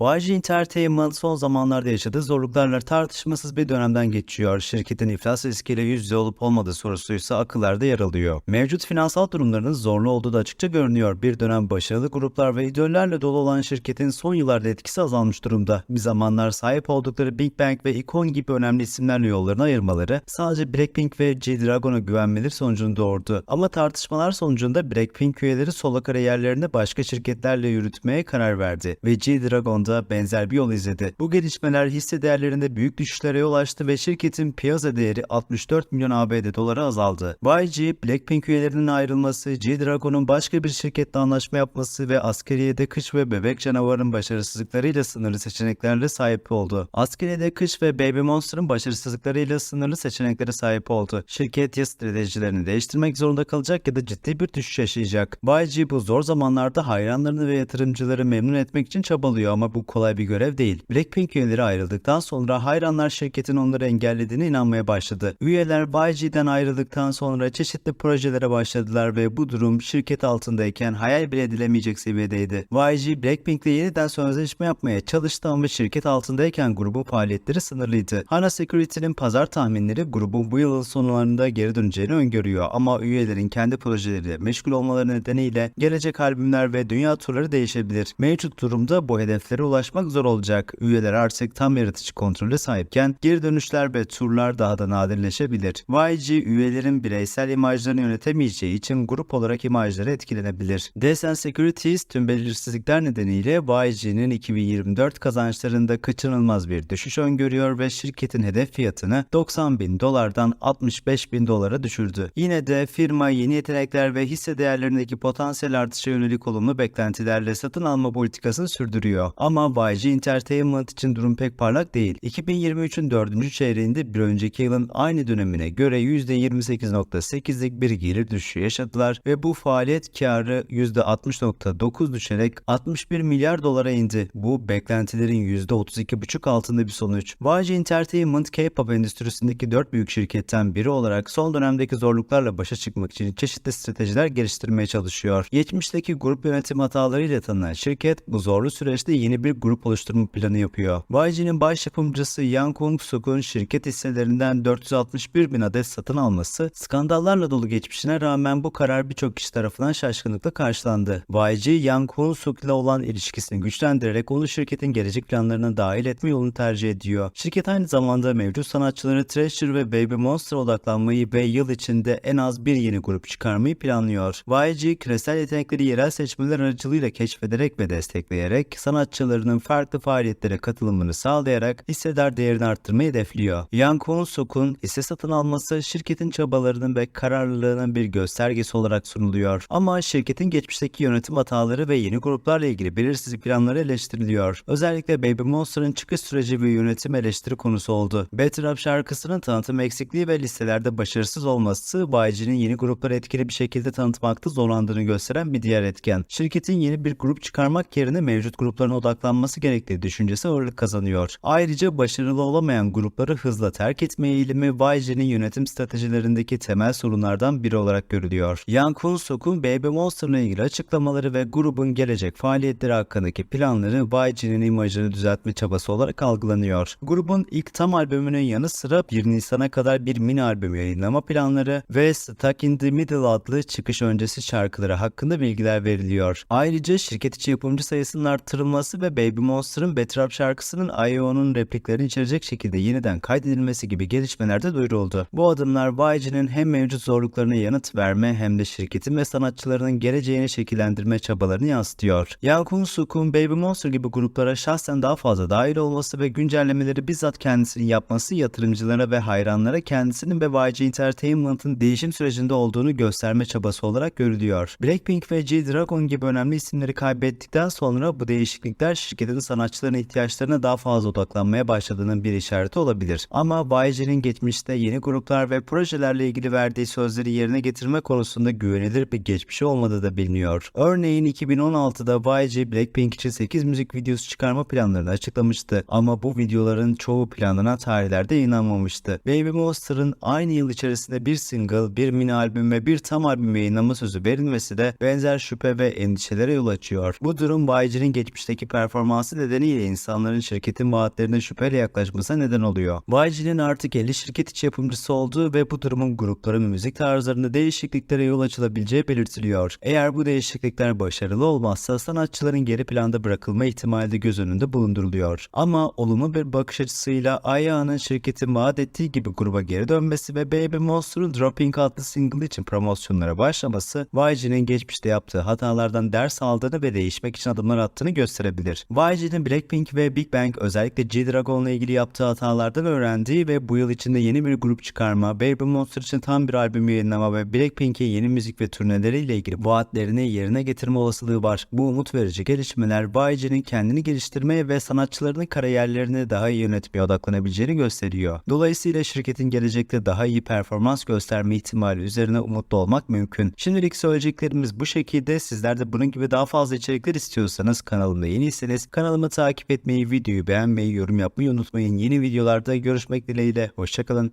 YG Entertainment son zamanlarda yaşadığı zorluklarla tartışmasız bir dönemden geçiyor. Şirketin iflas riskiyle yüz yüze olup olmadığı sorusuysa akıllarda yer alıyor. Mevcut finansal durumlarının zorlu olduğu da açıkça görünüyor. Bir dönem başarılı gruplar ve idollerle dolu olan şirketin son yıllarda etkisi azalmış durumda. Bir zamanlar sahip oldukları Big Bang ve Icon gibi önemli isimlerle yollarını ayırmaları sadece Blackpink ve G-Dragon'a güvenmeleri sonucunu doğurdu. Ama tartışmalar sonucunda Blackpink üyeleri solo kariyerlerini başka şirketlerle yürütmeye karar verdi ve G-Dragon da benzer bir yol izledi. Bu gelişmeler hisse değerlerinde büyük düşüşlere yol açtı ve şirketin piyasa değeri 64 milyon ABD doları azaldı. YG, Blackpink üyelerinin ayrılması, G-Dragon'un başka bir şirketle anlaşma yapması ve askeriyede kış ve bebek canavarın başarısızlıklarıyla sınırlı seçeneklerle sahip oldu. Askeriyede kış ve Baby Monster'ın başarısızlıklarıyla sınırlı seçeneklere sahip oldu. Şirket ya stratejilerini değiştirmek zorunda kalacak ya da ciddi bir düşüş yaşayacak. YG bu zor zamanlarda hayranlarını ve yatırımcıları memnun etmek için çabalıyor ama bu kolay bir görev değil. Blackpink üyeleri ayrıldıktan sonra hayranlar şirketin onları engellediğine inanmaya başladı. Üyeler YG'den ayrıldıktan sonra çeşitli projelere başladılar ve bu durum şirket altındayken hayal bile edilemeyecek seviyedeydi. YG Blackpink'le yeniden sözleşme yapmaya çalıştı ama şirket altındayken grubun faaliyetleri sınırlıydı. Hana Security'nin pazar tahminleri grubun bu yılın sonlarında geri döneceğini öngörüyor ama üyelerin kendi projeleriyle meşgul olmaları nedeniyle gelecek albümler ve dünya turları değişebilir. Mevcut durumda bu hedeflere ulaşmak zor olacak. Üyeler artık tam yaratıcı kontrole sahipken geri dönüşler ve turlar daha da nadirleşebilir. YG üyelerin bireysel imajlarını yönetemeyeceği için grup olarak imajları etkilenebilir. Desen Securities tüm belirsizlikler nedeniyle YG'nin 2024 kazançlarında kaçınılmaz bir düşüş öngörüyor ve şirketin hedef fiyatını 90 bin dolardan 65 bin dolara düşürdü. Yine de firma yeni yetenekler ve hisse değerlerindeki potansiyel artışa yönelik olumlu beklentilerle satın alma politikasını sürdürüyor. Ama YG Entertainment için durum pek parlak değil. 2023'ün 4. çeyreğinde bir önceki yılın aynı dönemine göre %28.8'lik bir gelir düşüşü yaşadılar ve bu faaliyet karı %60.9 düşerek 61 milyar dolara indi. Bu beklentilerin %32.5 altında bir sonuç. YG Entertainment K-pop endüstrisindeki 4 büyük şirketten biri olarak son dönemdeki zorluklarla başa çıkmak için çeşitli stratejiler geliştirmeye çalışıyor. Geçmişteki grup yönetim hatalarıyla tanınan şirket bu zorlu süreçte yeni bir grup oluşturma planı yapıyor. YG'nin baş yapımcısı Yang Kung-suk'un şirket hisselerinden 461 bin adet satın alması skandallarla dolu geçmişine rağmen bu karar birçok kişi tarafından şaşkınlıkla karşılandı. YG, Yang Kung-suk ile olan ilişkisini güçlendirerek onu şirketin gelecek planlarına dahil etme yolunu tercih ediyor. Şirket aynı zamanda mevcut sanatçıları Treasure ve Baby Monster'a odaklanmayı ve yıl içinde en az bir yeni grup çıkarmayı planlıyor. YG, küresel yetenekleri yerel seçmeler aracılığıyla keşfederek ve destekleyerek sanatçılarının farklı faaliyetlere katılımını sağlayarak hissedar değerini arttırmayı hedefliyor. Yang Kung-suk'un hisse satın alması şirketin çabalarının ve kararlılığının bir göstergesi olarak sunuluyor. Ama şirketin geçmişteki yönetim hataları ve yeni gruplarla ilgili belirsizlik planları eleştiriliyor. Özellikle Baby Monster'ın çıkış süreci ve yönetim eleştiri konusu oldu. Better Up şarkısının tanıtım eksikliği ve listelerde başarısız olması YG'nin yeni grupları etkili bir şekilde tanıtmakta zorlandığını gösteren bir diğer etken. Şirketin yeni bir grup çıkarmak yerine mevcut gruplarına odaklanması gerektiği düşüncesi ağırlık kazanıyor. Ayrıca başarılı olamayan grupları hızla terk etme eğilimi YG'nin yönetim stratejilerindeki temel sorunlardan biri olarak görülüyor. Yang Kun-suk'un Baby Monster'la ilgili açıklamaları ve grubun gelecek faaliyetleri hakkındaki planları YG'nin imajını düzeltme çabası olarak algılanıyor. Grubun ilk tam albümünün yanı sıra 1 Nisan'a kadar bir mini albüm yayınlama planları ve Stuck in the Middle adlı çıkış öncesi şarkıları hakkında bilgiler veriliyor. Ayrıca şirket içi yapımcı sayısının arttırılması ve Baby Monster'ın Better Up şarkısının I.O.'nun repliklerini içerecek şekilde yeniden kaydedilmesi gibi gelişmeler de duyuruldu. Bu adımlar YG'nin hem mevcut zorluklarına yanıt verme hem de şirketin ve sanatçılarının geleceğini şekillendirme çabalarını yansıtıyor. Yang Kun-suk'un Baby Monster gibi gruplara şahsen daha fazla dahil olması ve güncellemeleri bizzat kendisinin yapması yatırımcılara ve hayranlara kendisinin ve YG Entertainment'ın değişim sürecinde olduğunu gösterme çabası olarak görülüyor. Blackpink ve G-Dragon gibi önemli isimleri kaybettikten sonra bu değişiklikler şirketin sanatçıların ihtiyaçlarına daha fazla odaklanmaya başladığının bir işareti olabilir. Ama YG'nin geçmişte yeni gruplar ve projelerle ilgili verdiği sözleri yerine getirme konusunda güvenilir bir geçmişi olmadığı da biliniyor. Örneğin 2016'da YG Blackpink için 8 müzik videosu çıkarma planlarını açıklamıştı ama bu videoların çoğu planlanan tarihlerde yayınlanmamıştı. Baby Monster'ın aynı yıl içerisinde bir single, bir mini albüm ve bir tam albüm yayınlama sözü verilmesi de benzer şüphe ve endişelere yol açıyor. Bu durum YG'nin geçmişteki performansını performansı nedeniyle insanların şirketin vaatlerine şüpheyle yaklaşmasına neden oluyor. YG'nin artık 50 şirket içi yapımcısı olduğu ve bu durumun grupların müzik tarzlarında değişikliklere yol açılabileceği belirtiliyor. Eğer bu değişiklikler başarılı olmazsa sanatçıların geri planda bırakılma ihtimali de göz önünde bulunduruluyor. Ama olumlu bir bakış açısıyla Aya'nın şirketin vaat ettiği gibi gruba geri dönmesi ve Baby Monster'ın Dropping adlı single için promosyonlara başlaması YG'nin geçmişte yaptığı hatalardan ders aldığını ve değişmek için adımlar attığını gösterebilir. YG'nin Blackpink ve Big Bang özellikle G-Dragon'la ilgili yaptığı hatalardan öğrendiği ve bu yıl içinde yeni bir grup çıkarma, Baby Monster için tam bir albüm yayınlama ve Blackpink'in yeni müzik ve turneleriyle ilgili vaatlerini yerine getirme olasılığı var. Bu umut verici gelişmeler YG'nin kendini geliştirmeye ve sanatçılarının kariyerlerini daha iyi yönetmeye odaklanabileceğini gösteriyor. Dolayısıyla şirketin gelecekte daha iyi performans gösterme ihtimali üzerine umutlu olmak mümkün. Şimdilik söyleyeceklerimiz bu şekilde. Sizler de bunun gibi daha fazla içerikler istiyorsanız kanalımda yeniyseniz kanalımı takip etmeyi, videoyu beğenmeyi, yorum yapmayı unutmayın. Yeni videolarda görüşmek dileğiyle. Hoşçakalın.